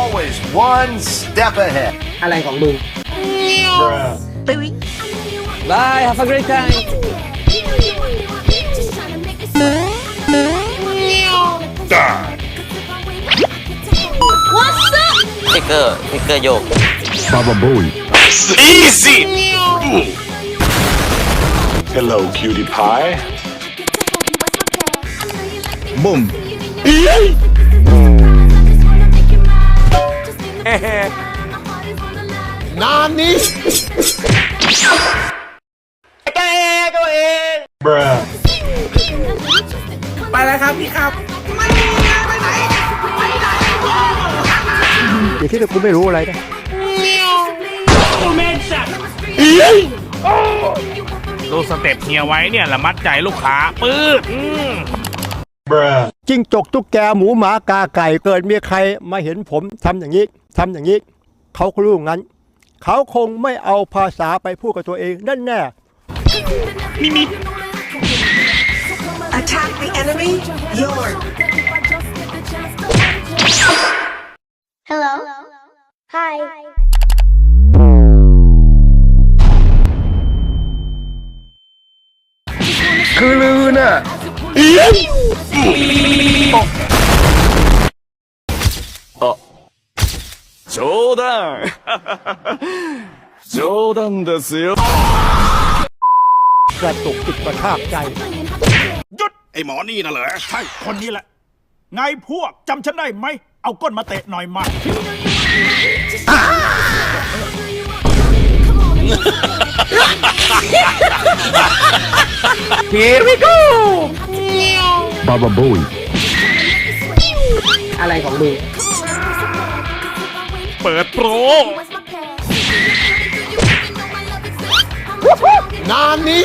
Always one step ahead. อะไรของมึง Bye, have a great time. พิกเกอร์พิกเกอร์โยก Baba Bowie. Easy! Hello, cutie pie. Boom. Nani? ไปแล้วครับพี่ครับอย่าคิดว่ากูไม่รู้อะไรนะดูสเต็ปเฮียไว้เนี่ยละมัดใจลูกค้าปื๊ดอืมจิ้งจกตุ๊กแกหมูหมากาไก่เกิดมีใครมาเห็นผมทำอย่างนี้ ทำอย่างนี้เขาก็รู้งั้น เขาคงไม่เอาภาษาไปพูดกับตัวเองนั่นแน่ Attack the enemy, Lord. Hello. Hi. คือลือน่ะ 冗談冗談ですよ กระตุกจิตกระชากใจ หยุดไอหมอนี่น่ะเหรอ ใช่ คนนี้แหละ ไงพวกจำฉันได้ไหม เอาก้นมาเตะหน่อยมา Baba Bowie. อะไรของมึง เปิดโปร Nani?